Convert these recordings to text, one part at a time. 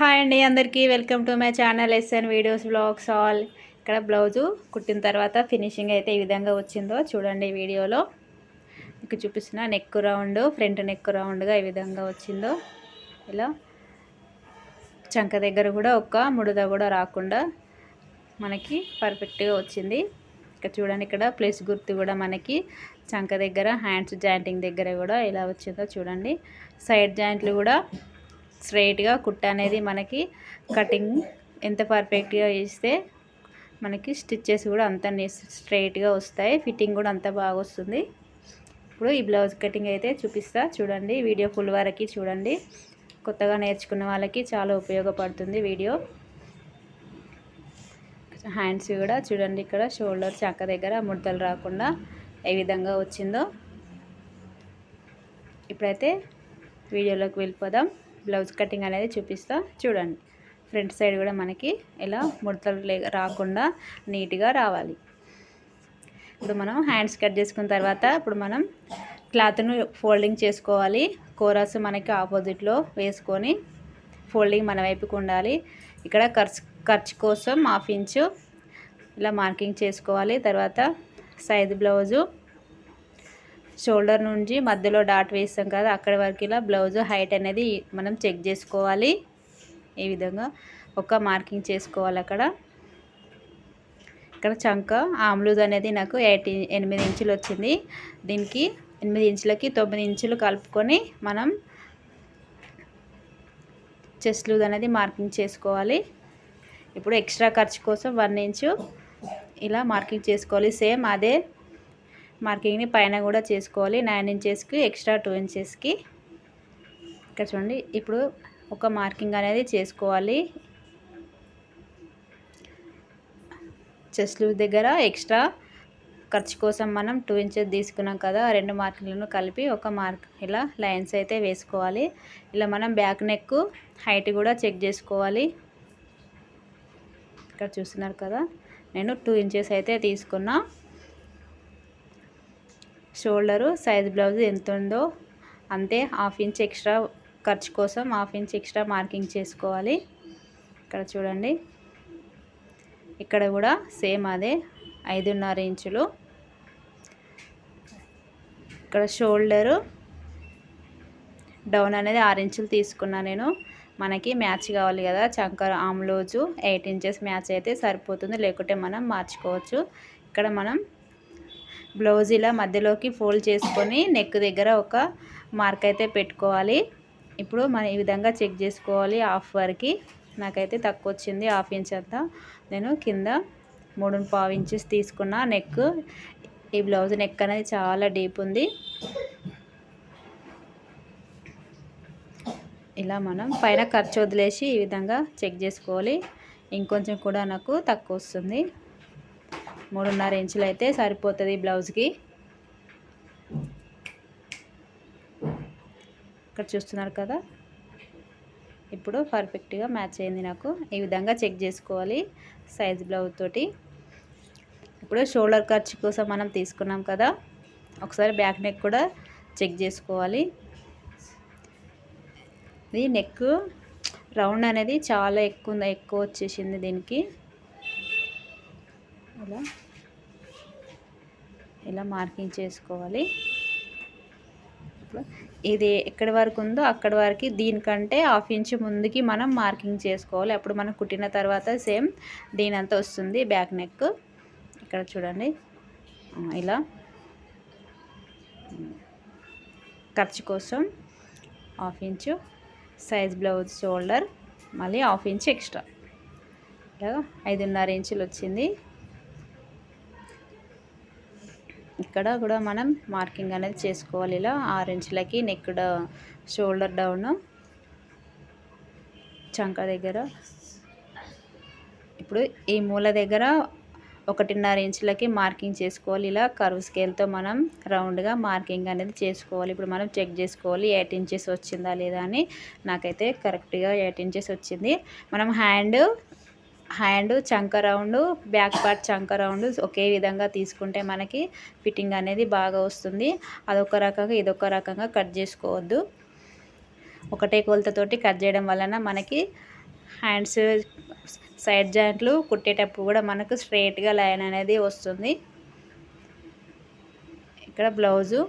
Hi అండి అందరికీ. Welcome to my channel SN videos blogs all. ఇక్కడ బ్లౌజు కుట్టిన తర్వాత ఫినిషింగ్ అయితే ఈ విధంగా వచ్చిందో చూడండి వీడియోలో. మీకు చూపిస్తున్న నెక్ రౌండ్ ఫ్రంట్ నెక్ రౌండ్గా ఈ విధంగా వచ్చిందో. ఇలా చంక దగ్గర కూడా ఒక ముడద కూడా రాకుండా మనకి పర్ఫెక్ట్గా వచ్చింది. ఇక్కడ చూడండి ఇక్కడ ప్లేస్ గుర్తు కూడా మనకి చంక దగ్గర హ్యాండ్స్ జాయింటింగ్ దగ్గర కూడా ఎలా వచ్చిందో చూడండి. సైడ్ జాయింట్లు కూడా స్ట్రైట్గా కుట్ట అనేది మనకి కటింగ్ ఎంత పర్ఫెక్ట్గా వేస్తే మనకి స్టిచ్చెస్ కూడా అంత స్ట్రైట్గా వస్తాయి. ఫిట్టింగ్ కూడా అంత బాగా వస్తుంది. ఇప్పుడు ఈ బ్లౌజ్ కటింగ్ అయితే చూపిస్తా. చూడండి వీడియో ఫుల్ వరకు చూడండి. కొత్తగా నేర్చుకున్న వాళ్ళకి చాలా ఉపయోగపడుతుంది వీడియో. హ్యాండ్స్ కూడా చూడండి ఇక్కడ షోల్డర్ చక్క దగ్గర ముడతలు రాకుండా ఏ విధంగా వచ్చిందో. ఇప్పుడైతే వీడియోలోకి వెళ్ళిపోదాం. బ్లౌజ్ కటింగ్ అనేది చూపిస్తా. చూడండి. ఫ్రంట్ సైడ్ కూడా మనకి ఇలా ముడతలు రాకుండా నీట్గా రావాలి. ఇప్పుడు మనం హ్యాండ్స్ కట్ చేసుకున్న తర్వాత ఇప్పుడు మనం క్లాత్ను ఫోల్డింగ్ చేసుకోవాలి. కోరస్ మనకి ఆపోజిట్లో వేసుకొని ఫోల్డింగ్ మన వైపుకు ఉండాలి. ఇక్కడ ఖర్చు ఖర్చు కోసం హాఫ్ ఇంచు ఇలా మార్కింగ్ చేసుకోవాలి. తర్వాత సైజ్ బ్లౌజు షోల్డర్ నుంచి మధ్యలో డాట్ వేస్తాం కదా అక్కడి వరకు ఇలా బ్లౌజ్ హైట్ అనేది మనం చెక్ చేసుకోవాలి. ఈ విధంగా ఒక మార్కింగ్ చేసుకోవాలి అక్కడ. ఇక్కడ చంక ఆమ్లూజ్ అనేది నాకు ఎయిటీ ఎనిమిది ఇంచులు వచ్చింది. దీనికి ఎనిమిది ఇంచులకి తొమ్మిది ఇంచులు కలుపుకొని మనం చెస్ట్ లూజ్ అనేది మార్కింగ్ చేసుకోవాలి. ఇప్పుడు ఎక్స్ట్రా ఖర్చు కోసం వన్ ఇంచు ఇలా మార్కింగ్ చేసుకోవాలి. సేమ్ అదే మార్కింగ్ని పైన కూడా చేసుకోవాలి. నైన్ ఇంచెస్కి ఎక్స్ట్రా టూ ఇంచెస్కి. ఇక్కడ చూడండి ఇప్పుడు ఒక మార్కింగ్ అనేది చేసుకోవాలి. చెస్ట్ దగ్గర ఎక్స్ట్రా ఖర్చు కోసం మనం టూ ఇంచెస్ తీసుకున్నాం కదా రెండు మార్కింగ్లను కలిపి ఒక మార్క్ ఇలా లైన్స్ అయితే వేసుకోవాలి. ఇలా మనం బ్యాక్ నెక్ హైట్ కూడా చెక్ చేసుకోవాలి. ఇక్కడ చూస్తున్నారు కదా నేను టూ ఇంచెస్ అయితే తీసుకున్నా. షోల్డరు సైజ్ బ్లౌజ్ ఎంత ఉందో అంతే. హాఫ్ ఇంచ్ ఎక్స్ట్రా ఖర్చు కోసం హాఫ్ ఇంచ్ ఎక్స్ట్రా మార్కింగ్ చేసుకోవాలి. ఇక్కడ చూడండి. ఇక్కడ కూడా సేమ్ అదే ఐదున్నర ఇంచులు. ఇక్కడ షోల్డరు డౌన్ అనేది ఆరు ఇంచులు తీసుకున్నా నేను. మనకి మ్యాచ్ కావాలి కదా చంకర్ ఆమ్లోజు ఎయిట్ ఇంచెస్ మ్యాచ్ అయితే సరిపోతుంది లేకుంటే మనం మార్చుకోవచ్చు. ఇక్కడ మనం బ్లౌజ్ ఇలా మధ్యలోకి ఫోల్డ్ చేసుకొని నెక్ దగ్గర ఒక మార్క్ అయితే పెట్టుకోవాలి. ఇప్పుడు మనం ఈ విధంగా చెక్ చేసుకోవాలి హాఫ్ వరకు. నాకైతే తక్కువ వచ్చింది హాఫ్ ఇంచ్ అంతా. నేను కింద మూడు పావు ఇంచెస్ తీసుకున్న నెక్. ఈ బ్లౌజ్ నెక్ అనేది చాలా డీప్ ఉంది. ఇలా మనం పైన ఖర్చు వదిలేసి ఈ విధంగా చెక్ చేసుకోవాలి. ఇంకొంచెం కూడా నాకు తక్కువ వస్తుంది మూడున్నర ఇంచులు అయితే సరిపోతుంది బ్లౌజ్కి. ఇక్కడ చూస్తున్నారు కదా? ఇప్పుడు పర్ఫెక్ట్గా మ్యాచ్ అయింది నాకు. ఈ విధంగా చెక్ చేసుకోవాలి సైజ్ బ్లౌజ్ తోటి. ఇప్పుడు షోల్డర్ ఖర్చు కోసం మనం తీసుకున్నాం కదా? ఒకసారి బ్యాక్ నెక్ కూడా చెక్ చేసుకోవాలి. ఇది నెక్ రౌండ్ అనేది చాలా ఎక్కువ ఎక్కువ వచ్చేసింది దీనికి. ఇలా ఇలా మార్కింగ్ చేసుకోవాలి. ఇది ఎక్కడి వరకు ఉందో అక్కడి వరకు దీనికంటే హాఫ్ ఇంచ్ ముందుకి మనం మార్కింగ్ చేసుకోవాలి. అప్పుడు మనం కుట్టిన తర్వాత సేమ్ దీనంతా వస్తుంది బ్యాక్ నెక్. ఇక్కడ చూడండి. ఇలా. ఖర్చు కోసం half inch size blouse shoulder మళ్ళీ హాఫ్ ఇంచ్ ఎక్స్ట్రా. ఇలా ఐదున్నర ఇంచులు వచ్చింది. ఇక్కడ కూడా మనం మార్కింగ్ అనేది చేసుకోవాలి. ఇలా ఆరు ఇంచులకి నెక్ షోల్డర్ డౌన్ చంక దగ్గర. ఇప్పుడు ఈ మూల దగ్గర ఒకటిన్నర ఇంచులకి మార్కింగ్ చేసుకోవాలి. ఇలా కర్వ్ స్కేల్తో మనం రౌండ్గా మార్కింగ్ అనేది చేసుకోవాలి. ఇప్పుడు మనం చెక్ చేసుకోవాలి ఎయిట్ ఇంచెస్ వచ్చిందా లేదా అని. నాకైతే కరెక్ట్గా ఎయిట్ ఇంచెస్ వచ్చింది. మనం హ్యాండ్ హ్యాండ్ చంక రౌండ్ బ్యాక్ పార్ట్ చంక రౌండ్ ఒకే విధంగా తీసుకుంటే మనకి ఫిట్టింగ్ అనేది బాగా వస్తుంది. అదొక రకంగా ఇదొక రకంగా కట్ చేసుకోవద్దు. ఒకటే కొలతతోటి కట్ చేయడం వలన మనకి హ్యాండ్స్ సైడ్ జాయింట్లు కుట్టేటప్పుడు కూడా మనకు స్ట్రైట్గా లైన్ అనేది వస్తుంది. ఇక్కడ బ్లౌజు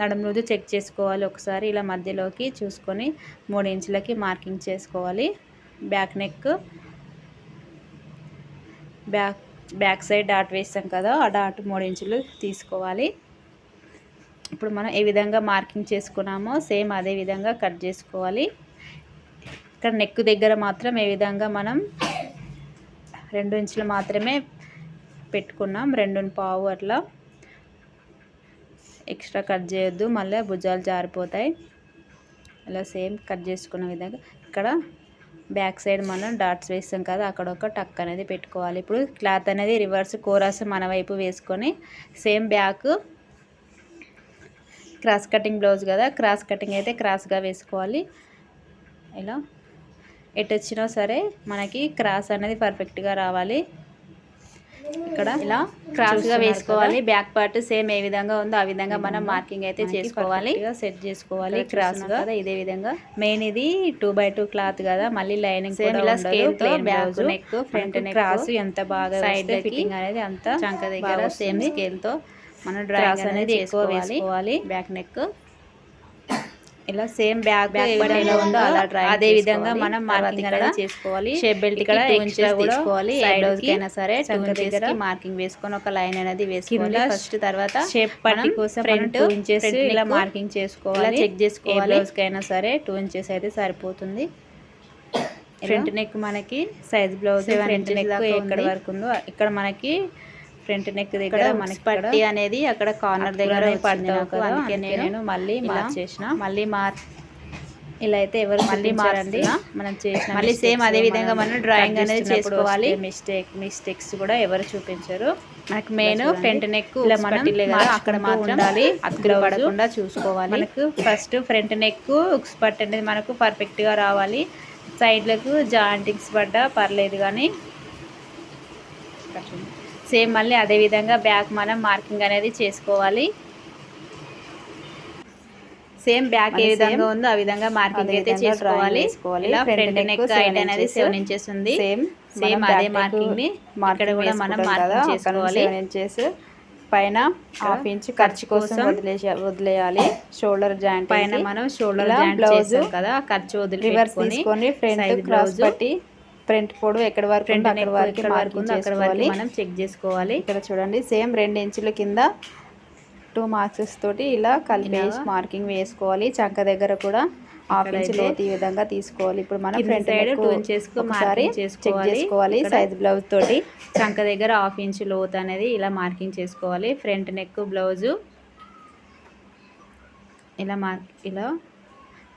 నడుము రోజు చెక్ చేసుకోవాలి ఒకసారి. ఇలా మధ్యలోకి చూసుకొని మూడు ఇంచులకి మార్కింగ్ చేసుకోవాలి. Back neck back back side dot వేస్తాం కదా ఆ డాట్ మూడు ఇంచులు తీసుకోవాలి. ఇప్పుడు మనం ఏ విధంగా మార్కింగ్ చేసుకున్నామో సేమ్ అదే విధంగా కట్ చేసుకోవాలి. ఇక్కడ నెక్ దగ్గర మాత్రం ఏ విధంగా మనం రెండు ఇంచులు మాత్రమే పెట్టుకున్నాం రెండు పావు అట్లా. ఎక్స్ట్రా కట్ చేయొద్దు మళ్ళీ భుజాలు జారిపోతాయి. అలా సేమ్ కట్ చేసుకున్న విధంగా ఇక్కడ బ్యాక్ సైడ్ మనం డాట్స్ వేస్తాం కదా అక్కడ ఒక టక్ అనేది పెట్టుకోవాలి. ఇప్పుడు క్లాత్ అనేది రివర్స్ కోరాస్ మన వైపు వేసుకొని same back cross cutting blouse కదా క్రాస్ కటింగ్ అయితే క్రాస్గా వేసుకోవాలి. ఇలా ఎటు వచ్చినా సరే మనకి క్రాస్ అనేది పర్ఫెక్ట్గా రావాలి. ఇక్కడ ఇలా క్రాస్గా వేసుకోవాలి. బ్యాక్ పార్ట్ సేమ్ ఏ విధంగా ఉందో ఆ విధంగా మనం మార్కింగ్ అయితే చేసుకోవాలి. సెట్ చేసుకోవాలి. క్రాస్గా ఇదే విధంగా. మెయిన్ ఇది టూ బై టూ క్లాత్ కదా. మళ్ళీ లైనింగ్ సేమ్ ఇలా scale back neck front neck cross ఎంత బాగా సైడ్ ఫిట్టింగ్ అనేది అంత చంక దగ్గర సేమ్ స్కేల్తో మనం డ్రాయింగ్ అనేది వేసుకోవాలి. బ్యాక్ నెక్ ఇలా సేమ్ బ్యాక్ బ్యాక్ ఎలా ఉందో అలా డ్రాయింగ్ అదే విధంగా మనం మార్కింగ్ అనేది చేసుకోవాలి. షేప్ బెల్ట్ ఇక్కడ తీసుకోవాలి. బ్లౌజ్ కైనా సరే చంక దగ్గర మార్కింగ్ వేసుకొని ఒక లైన్ అనేది వేసుకోవాలి. ఫస్ట్ తర్వాత షేప్ పట్టి కోసం ఫ్రంట్ ఇంచెస్ ఇలా మార్కింగ్ చేసుకోవాలి. చెక్ చేసుకోవాలి. బ్లౌజ్ కైనా సరే టూ ఇంచెస్ అయితే సరిపోతుంది. ఫ్రంట్ నెక్ మనకి సైజ్ బ్లౌజ్ ఫ్రంట్ నెక్ ఎక్కడ వరకు ఉందో ఇక్కడ మనకి ఫ్రంట్ నెక్ దగ్గర మనకి పట్టి అనేది అక్కడ కార్నర్ దగ్గర పడుతుంది అందుకే నేను మళ్ళీ మార్చేసిన మళ్ళీ మార్ ఇలా అయితే ఎవరు మళ్ళీ మారండి మనం చేసిన మళ్ళీ సేమ్ అదే విధంగా మనం డ్రాయింగ్ అనేది చేసుకోవాలి. మిస్టేక్ మిస్టేక్స్ కూడా ఎవరు చూపించరు. మనకు మెయిన్ ఫ్రంట్ నెక్ ఇలా మనం అక్కడ మాత్రం ఉండాలి. అతుకులు పడకుండా చూసుకోవాలి. మనకు ఫస్ట్ ఫ్రంట్ నెక్ ఉక్స్ పట్టు అనేది మనకు పర్ఫెక్ట్గా రావాలి. సైడ్లకు జాయింటింగ్స్ పడ్డా పర్లేదు కానీ. సేమ్ మళ్ళీ అదే విధంగా బ్యాక్ మనం మార్కింగ్ అనేది చేసుకోవాలి. సేమ్ బ్యాక్ ఏ విధంగా ఉందో ఆ విధంగా మార్కింగ్ అయితే చేసుకోవాలి. ఇలా ఫ్రంట్ నెక్ హైట్ అనేది సెవెన్ ఇంచెస్ ఉంది. సేమ్ సేమ్ అదే మార్కింగ్ని ఇక్కడ కూడా మనం మార్కింగ్ చేసుకోవాలి. ఇంచెస్ పైన హాఫ్ ఇంచ్ ఖర్చు కోసం వదిలేసి వదిలేయాలి. షోల్డర్ జాయింట్ పైన మనం షోల్డర్ జాయింట్ బ్లౌజ్ కదా ఖర్చు వదిలి రివర్స్ తీసుకొని ఫ్రంట్ పట్టి ఫ్రంట్ పొడు ఎక్కడ వరకు ఫ్రంట్ అక్కడ వరకు అక్కడ వరకు మనం చెక్ చేసుకోవాలి. ఇక్కడ చూడండి సేమ్ రెండు ఇంచుల కింద టూ మార్క్సెస్ తోటి ఇలా కలిపేసి మార్కింగ్ వేసుకోవాలి. చంక దగ్గర కూడా హాఫ్ ఇంచ్ లోతు ఈ విధంగా తీసుకోవాలి. ఇప్పుడు మనం ఫ్రంట్ సైడ్ టూ ఇంచెస్ చేసుకోవాలి. సైజ్ బ్లౌజ్ తోటి. చంక దగ్గర హాఫ్ ఇంచ్ లోతు అనేది ఇలా మార్కింగ్ చేసుకోవాలి. ఫ్రంట్ నెక్ బ్లౌజు ఇలా మార్క్ ఇలా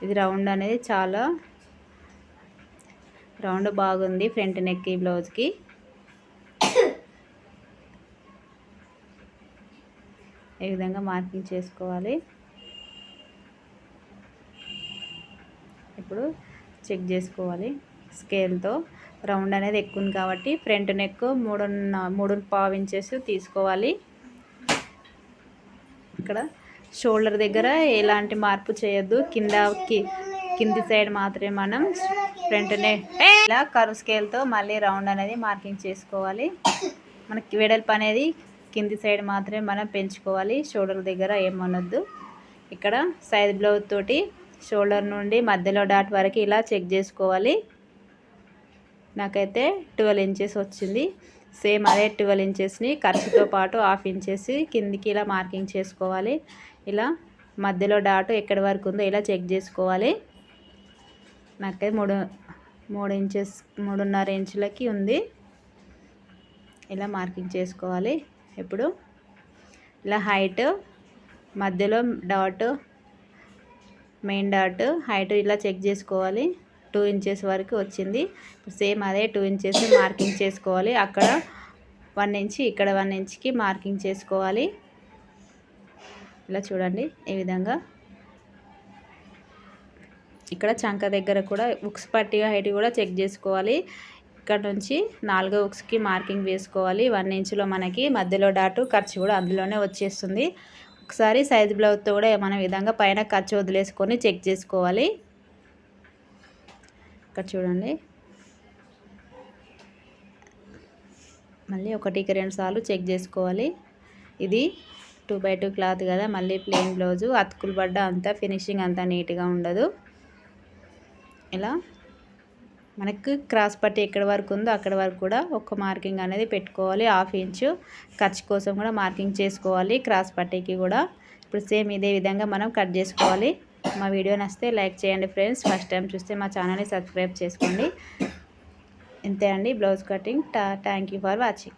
ఇది రౌండ్ అనేది చాలా రౌండ్ బాగుంది ఫ్రంట్ నెక్ ఈ బ్లౌజ్కి. ఈ విధంగా మార్కింగ్ చేసుకోవాలి? ఇప్పుడు చెక్ చేసుకోవాలి స్కేల్తో. రౌండ్ అనేది ఎక్కువ ఉంది కాబట్టి ఫ్రంట్ నెక్ మూడు మూడు పావు ఇంచెస్ తీసుకోవాలి. ఇక్కడ షోల్డర్ దగ్గర ఎలాంటి మార్పు చేయొద్దు. కిందకి కింది సైడ్ మాత్రమే మనం ఫ్రంట్నే. ఇలా కరు స్కేల్తో మళ్ళీ రౌండ్ అనేది మార్కింగ్ చేసుకోవాలి. మనకి వెడల్పు అనేది కింది సైడ్ మాత్రమే మనం పెంచుకోవాలి. షోల్డర్ దగ్గర ఏమనొద్దు. ఇక్కడ సైజ్ బ్లౌజ్ తోటి షోల్డర్ నుండి మధ్యలో డాట్ వరకు ఇలా చెక్ చేసుకోవాలి. నాకైతే ట్వెల్వ్ ఇంచెస్ వచ్చింది. సేమ్ అదే ట్వెల్వ్ ఇంచెస్ని ఖర్చుతో పాటు హాఫ్ ఇంచెస్ కిందికి ఇలా మార్కింగ్ చేసుకోవాలి. ఇలా మధ్యలో డాటు ఎక్కడి వరకు ఉందో ఇలా చెక్ చేసుకోవాలి. నాకైతే మూడు మూడు ఇంచెస్ మూడున్నర ఇంచులకి ఉంది. ఇలా మార్కింగ్ చేసుకోవాలి. ఇప్పుడు ఇలా హైట్ మధ్యలో డాట్ మెయిన్ డాట్ హైట్ ఇలా చెక్ చేసుకోవాలి. టూ ఇంచెస్ వరకు వచ్చింది. సేమ్ అదే టూ ఇంచెస్ మార్కింగ్ చేసుకోవాలి. అక్కడ వన్ ఇంచ్ ఇక్కడ వన్ ఇంచ్కి మార్కింగ్ చేసుకోవాలి. ఇలా చూడండి ఈ విధంగా ఇక్కడ చంక దగ్గర కూడా ఉక్స్ పట్టిగా హైట్ కూడా చెక్ చేసుకోవాలి. ఇక్కడ నుంచి నాలుగో ఉక్స్కి మార్కింగ్ వేసుకోవాలి. వన్ ఇంచులో మనకి మధ్యలో డాటు ఖర్చు కూడా అందులోనే వచ్చేస్తుంది. ఒకసారి సైజ్ బ్లౌజ్తో కూడా మన విధంగా పైన ఖర్చు వదిలేసుకొని చెక్ చేసుకోవాలి. ఇక్కడ చూడండి. మళ్ళీ ఒకటికి రెండు సార్లు చెక్ చేసుకోవాలి. ఇది టూ బై టూ క్లాత్ కదా మళ్ళీ ప్లెయిన్ బ్లౌజు. అతుకులు పడ్డ అంతా ఫినిషింగ్ అంతా నీట్గా ఉండదు. ఇలా మనకు క్రాస్ పట్టి ఎక్కడి వరకు ఉందో అక్కడ వరకు కూడా ఒక మార్కింగ్ అనేది పెట్టుకోవాలి. హాఫ్ ఇంచు ఖర్చు కోసం కూడా మార్కింగ్ చేసుకోవాలి. క్రాస్ పట్టీకి కూడా ఇప్పుడు సేమ్ ఇదే విధంగా మనం కట్ చేసుకోవాలి. మా వీడియో నచ్చితే లైక్ చేయండి ఫ్రెండ్స్. ఫస్ట్ టైం చూస్తే మా ఛానల్ని సబ్స్క్రైబ్ చేసుకోండి. ఇంతే అండి. Blouse cutting. Thank you for watching.